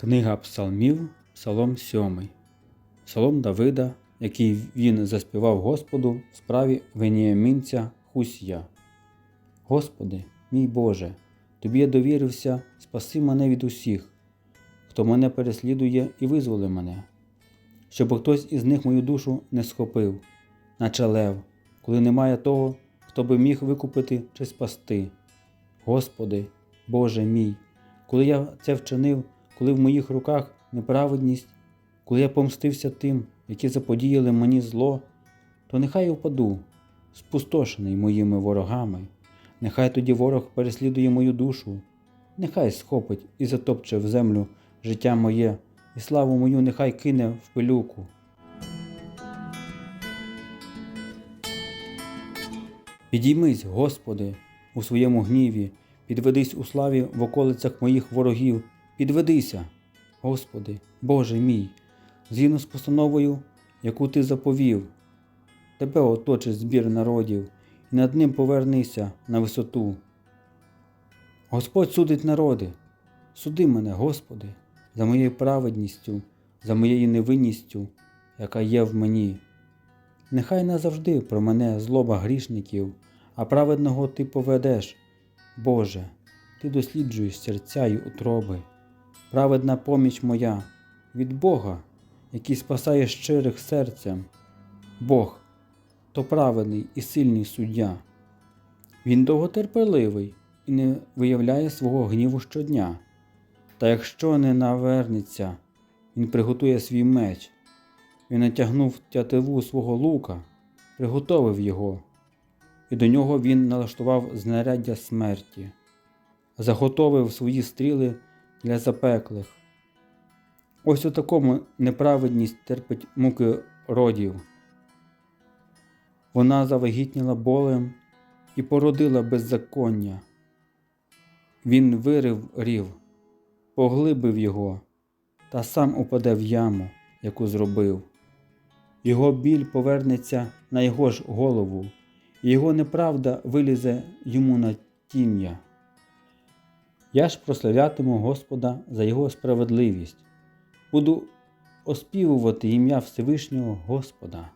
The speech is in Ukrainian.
Книга Псалмів, Псалом 7. Псалом Давида, який він заспівав Господу в справі Веніамінця Хусія. Господи, мій Боже, Тобі я довірився, спаси мене від усіх, хто мене переслідує і визволи мене, щоб хтось із них мою душу не схопив, наче лев, коли немає того, хто би міг викупити чи спасти. Господи, Боже мій, коли я це вчинив, коли в моїх руках неправедність, коли я помстився тим, які заподіяли мені зло, то нехай впаду, спустошений моїми ворогами, нехай тоді ворог переслідує мою душу, нехай схопить і затопче в землю життя моє, і славу мою нехай кине в пилюку. Підіймись, Господи, у своєму гніві, підведись у славі в околицях моїх ворогів, підведися, Господи, Боже мій, згідно з постановою, яку Ти заповів. Тебе оточить збір народів, і над ним повернися на висоту. Господь судить народи, суди мене, Господи, за моєю праведністю, за моєю невинністю, яка є в мені. Нехай назавжди про мене злоба грішників, а праведного ти поведеш. Боже, ти досліджуєш серця й утроби. Праведна поміч моя від Бога, який спасає щирих серцем. Бог то праведний і сильний суддя. Він довготерпеливий і не виявляє свого гніву щодня. Та якщо не навернеться, він приготує свій меч. Він натягнув тятиву свого лука, приготовив його, і до нього він налаштував знаряддя смерті, заготовив свої стріли для запеклих. Ось у такому неправедність терпить муки родів. Вона завагітніла болем і породила беззаконня. Він вирив рів, поглибив його та сам упаде в яму, яку зробив. Його біль повернеться на його ж голову, і його неправда вилізе йому на тім'я. Я ж прославлятиму Господа за Його справедливість, буду оспівувати ім'я Всевишнього Господа.